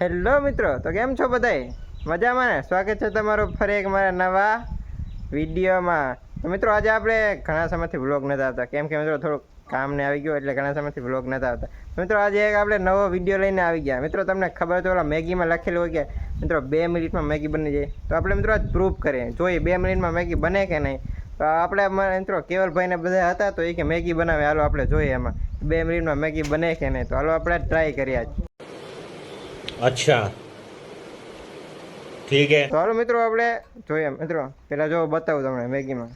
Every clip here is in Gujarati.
હેલો મિત્રો, તો કેમ છો બધાય? મજામાં ને? સ્વાગત છે તમારું ફરી એક મારા નવા વિડીયોમાં. તો મિત્રો, આજે આપણે ઘણા સમયથી વ્લોગ નથી આવતા. કેમ કે મિત્રો, થોડુંક કામ ને આવી ગયું એટલે ઘણા સમયથી વ્લોગ નતા આવતા. મિત્રો, આજે એક આપણે નવો વીડિયો લઈને આવી ગયા. મિત્રો, તમને ખબર તો ઓલા મેગીમાં લખેલું હોય કે, મિત્રો, બે મિનિટમાં મેગી બની જાય. તો આપણે મિત્રો, આજ પ્રૂફ કરીએ. જોઈએ બે મિનિટમાં મેગી બને કે નહીં? તો આપણે મિત્રો, કેવલભાઈને બધા હતા તો એ કે મેગી બનાવે. હાલો, આપણે જોઈએ એમાં. બે મિનિટમાં મેગી બને કે નહીં? તો હાલો, આપણે ટ્રાય કરીએ આજ. અચ્છા ઠીક છે સારું મિત્રો આપણે જોઈએ મિત્રો પેલા જો બતાવું તમને મેગીમાં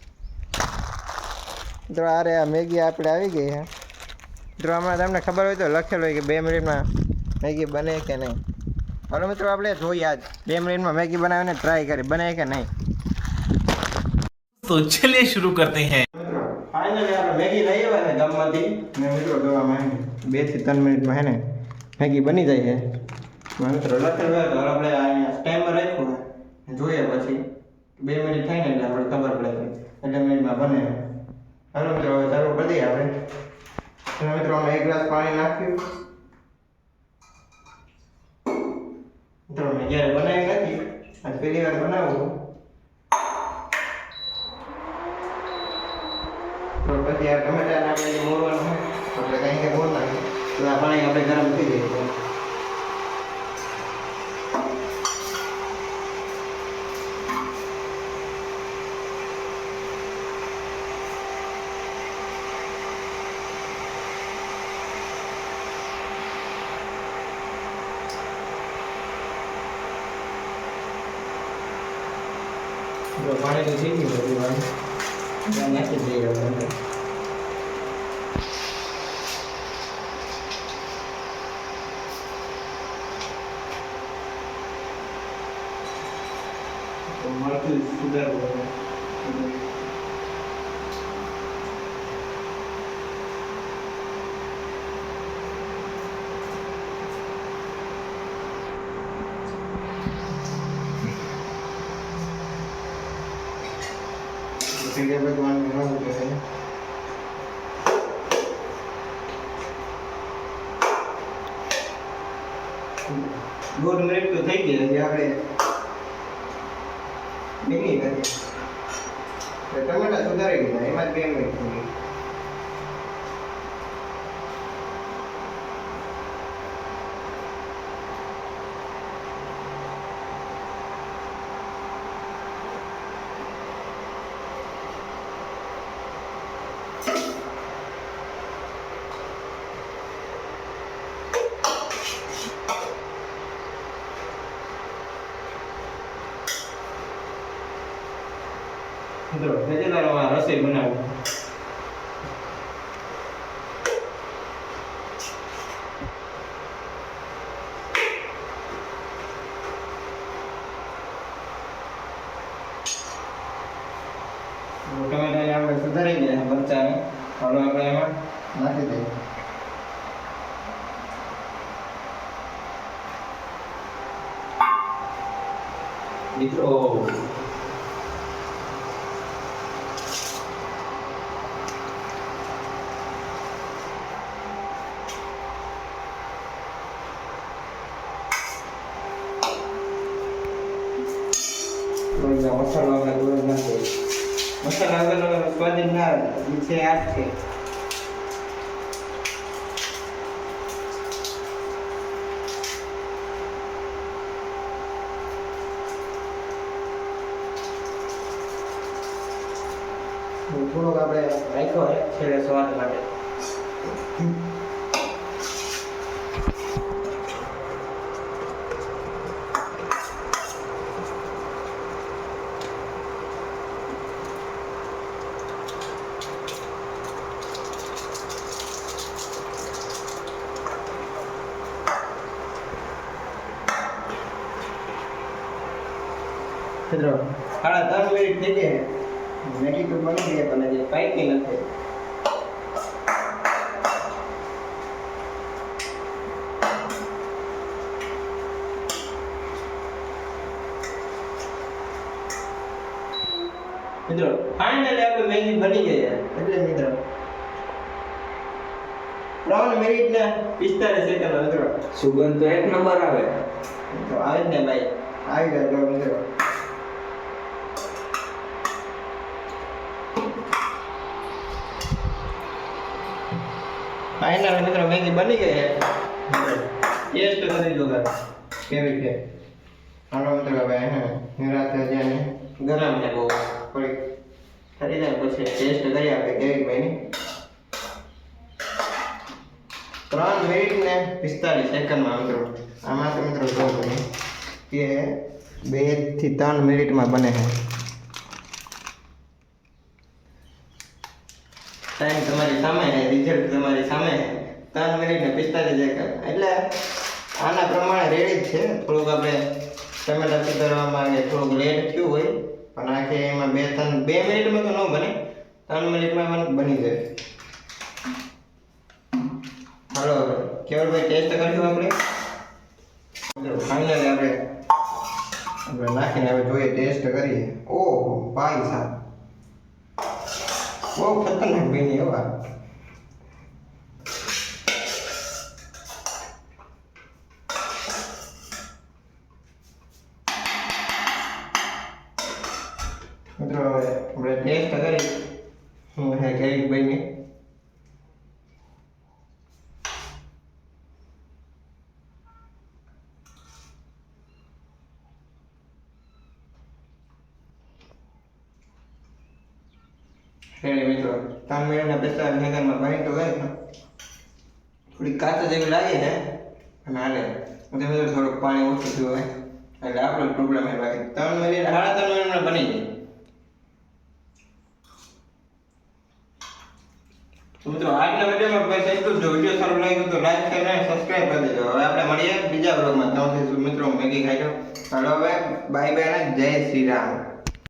મિત્રો અરે આ મેગી આપણે આવી ગઈ છે મિત્રો હમણાં તમને ખબર હોય તો લખેલું હોય કે બે મિનિટમાં મેગી બને કે નહીં હાલો મિત્રો આપણે જોઈએ આજ બે મિનિટમાં મેગી બનાવીને ટ્રાય કરી બને કે નહીં તો ચલે શરૂ કરતે હૈ ફાઇનલી આપણે મેગી લઈ આવ્યા ને ગામમાંથી ને મિત્રો જોવા માં બે થી ત્રણ મિનિટમાં હે ને મેગી બની જાય છે મિત્રો લખેલું તો આપણે અહીંયા ટાઈમર રાખ્યું જોઈએ પછી. બે મિનિટ થાય ને એટલે આપણે ખબર પડે એટલે મિનિટમાં બને. હાલો મિત્રો, હવે ચાલુ કરી દઈએ આપણે. મિત્રો અમે એક ગ્લાસ પાણી નાખ્યું. મિત્રો, મેં જ્યારે બનાવી નથી આજ પહેલી વાર બનાવું. તો પછી આ ટમેટા જે મોરવાનું આપણે કંઈ કંઈ મોર નાખીએ તો આ પાણી આપણે ગરમ થઈ જાય પાણી તો થઈ ગયું બધું નાખી દઈએ આપણે અંદર. તો મળતું સુધારવું હવે. થઈ ગયા ન આવે દોઢ મિનિટ તો થઈ ગઈ હજી આપણે ભીની કરી તો ટમેટા સુધારી ગયા એમાં જ બે મિનિટ થઈ ગઈ મિત્રો રસોઈ બનાવું. આપણે સુધારી ગયા મરચાને હવે આપણે એમાં નાખી દઈએ મિત્રો બધા મસાલો આપણે દૂર નાખીએ મસાલા વગરનો સ્વાદિષ્ટ ના આવે ઈ છે આ જ છે થોડોક આપણે રાખ્યો છે છેલ્લે સ્વાદ માટે મિત્રો સાડા ત્રણ મિનિટ થઈ ગયા. મેગી તો બની ગઈ પણ હજી નહીં નથી. મિત્રો ફાઇનલી આપણે મેગી બની ગઈ એટલે મિત્રો ત્રણ મિનિટ ને પિસ્તાલીસ સેકન્ડ મિત્રો. સુગંધ તો એક નંબર આવે. તો આવે જ ને ભાઈ. આવી જાય મિત્રો. ફાઇનલ મિત્રો મેગી બની ગઈ છે ટેસ્ટ કરી દો કેવી છે? આનો મિત્રો હવે હે નિરાતે જેને ગરમ છે બહુ. થોડીક થઈ જાય પછી ટેસ્ટ કરી આપણે કેવી બની? ત્રણ મિનિટ ને પિસ્તાલીસ સેકન્ડમાં મિત્રો. આમાં તો મિત્રો જો કે બેથી ત્રણ મિનિટમાં બને છે ટાઈમ તમારી સામે છે રિઝલ્ટ તમારી સામે છે. ત્રણ મિનિટ ને પિસ્તાલીસ સેકન્ડ એટલે આના પ્રમાણે રેડી જ છે. થોડુંક આપણે ટમેટા સુધારવામાં કે થોડુંક લેટ થયું હોય. પણ આખે એમાં બે, ત્રણ, બે મિનિટમાં તો ન બને. ત્રણ મિનિટમાં મને બની જાય. હાલો હવે, કેવલભાઈ ટેસ્ટ કરીશું આપણે. ફાઇનલી આપણે નાખીને હવે જોઈએ ટેસ્ટ કરીએ. ઓહો ભાઈ સાહેબ બહુ ખતરનાક બની એવા. રેડી મિત્રો ત્રણ મિનિટના પિસ્તાલીસ મેદાનમાં ભણી તો ગઈ થોડી કાચ જેવી લાગે છે. અને હાલે એટલે મિત્રો થોડુંક પાણી ઓછું થયું હોય. એટલે આપણો પ્રોબ્લેમ એ બાકી ત્રણ મિનિટ સાડા ત્રણ મિનિટમાં બની જાય મિત્રો, આજના વિડીયોમાં બસ એટલું જો. વીડિયો સારો લાગ્યો તો લાઈક શેર અને સબસ્ક્રાઇબ કરી દેજો. હવે આપણે મળીએ બીજા બ્લોગમાં ત્યાંથી મિત્રો મેગી ખાઈ જાઓ હવે બાય બાય અને જય શ્રી રામ.